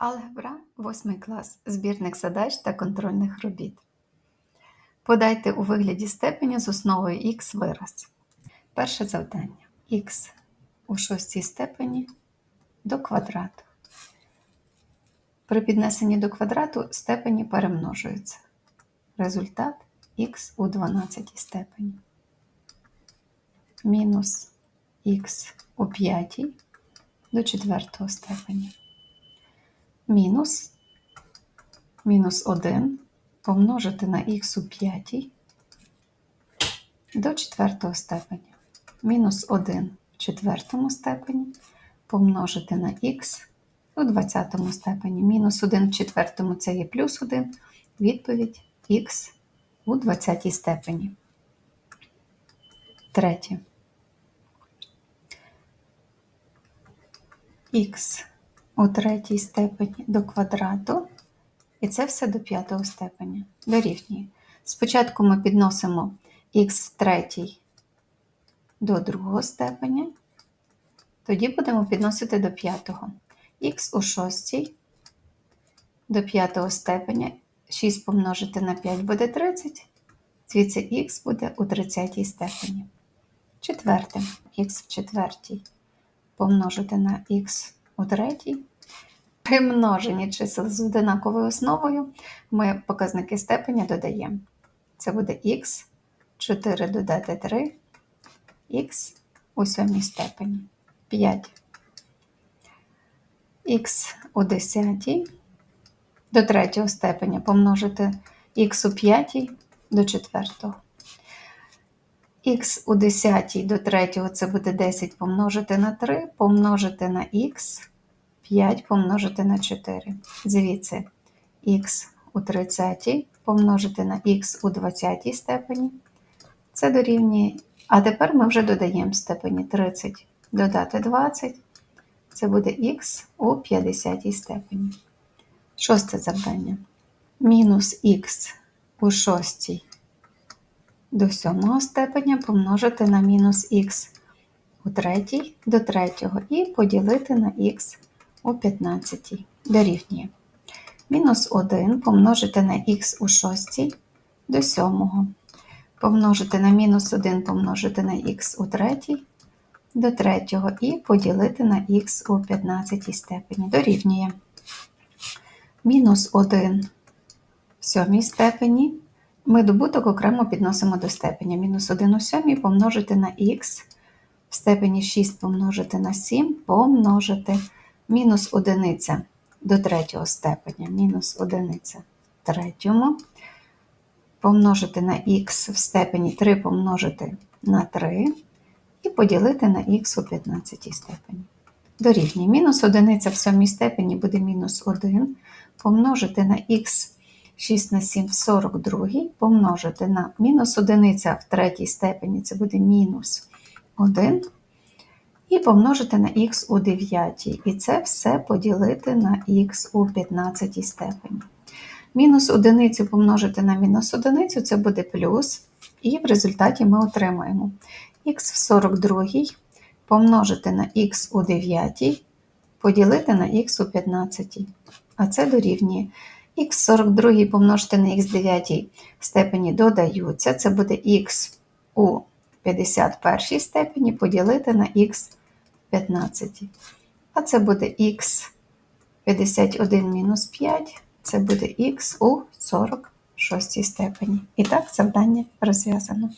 Алгебра 8 клас. Збірник задач та контрольних робіт. Подайте у вигляді степені з основою х вираз. Перше завдання. х у шостій степені до квадрату. При піднесенні до квадрату степені перемножуються. Результат х у 12 степені. Мінус х у п'ятій до четвертого степені мінус мінус 1 помножити на х у п'ятій до четвертого степені. Мінус 1 в четвертому степені помножити на х у двадцятому степені. Мінус 1 в четвертому це є плюс 1. Відповідь х у двадцятій степені. Третє. х у третій степені до квадрату, і це все до п'ятого степеня. Дорівнює. Спочатку ми підносимо х в третій до другого степеня, тоді будемо підносити до п'ятого. Х у шостій до п'ятого степеня. 6 помножити на 5 буде 30, звідси х буде у 30 степені. Четверте, х в четвертій помножити на х у третій при множенні чисел з одинаковою основою ми показники степеня додаємо. Це буде х, 4 додати 3, х у сьомій степені 5. Х у 10 до третього степеня помножити х у 5 до четвертого. Х у 10 до третього це буде 10 помножити на 3, помножити на х 5 помножити на 4. Звідси х у 30 помножити на х у 20 степені. Це дорівнює. А тепер ми вже додаємо степені 30 додати 20. Це буде х у 50 степені. Шосте завдання. Мінус х у 6 до 7 степеня помножити на мінус х у 3 до 3 і поділити на х у 15 дорівнює. Мінус 1 помножити на х у 6 до 7. Помножити на мінус 1 помножити на х у 3 до 3 і поділити на х у 15 степені. Дорівнює. Мінус 1 в 7 степені. Ми добуток окремо підносимо до степеня. Мінус 1 у 7 помножити на х в степені 6 помножити на 7 помножити мінус одиниця до третього степеня, мінус одиниця в третьому, помножити на х в степені 3 помножити на 3 і поділити на х у 15 степені. Дорівнює. Мінус одиниця в сьомій степені буде мінус 1, помножити на х 6 на 7 в 42, помножити на мінус одиниця в третій степені, це буде мінус 1 і помножити на х у 9. І це все поділити на х у 15 степені. Мінус одиницю помножити на мінус одиницю це буде плюс. І в результаті ми отримаємо х в 42 помножити на х у 9, поділити на х у 15. А це дорівнює х 42 помножити на х 9 степені додаються. Це буде х у 51 степені поділити на х 15. А це буде х 51 мінус 5, це буде х у 46 степені. І так, завдання розв'язано.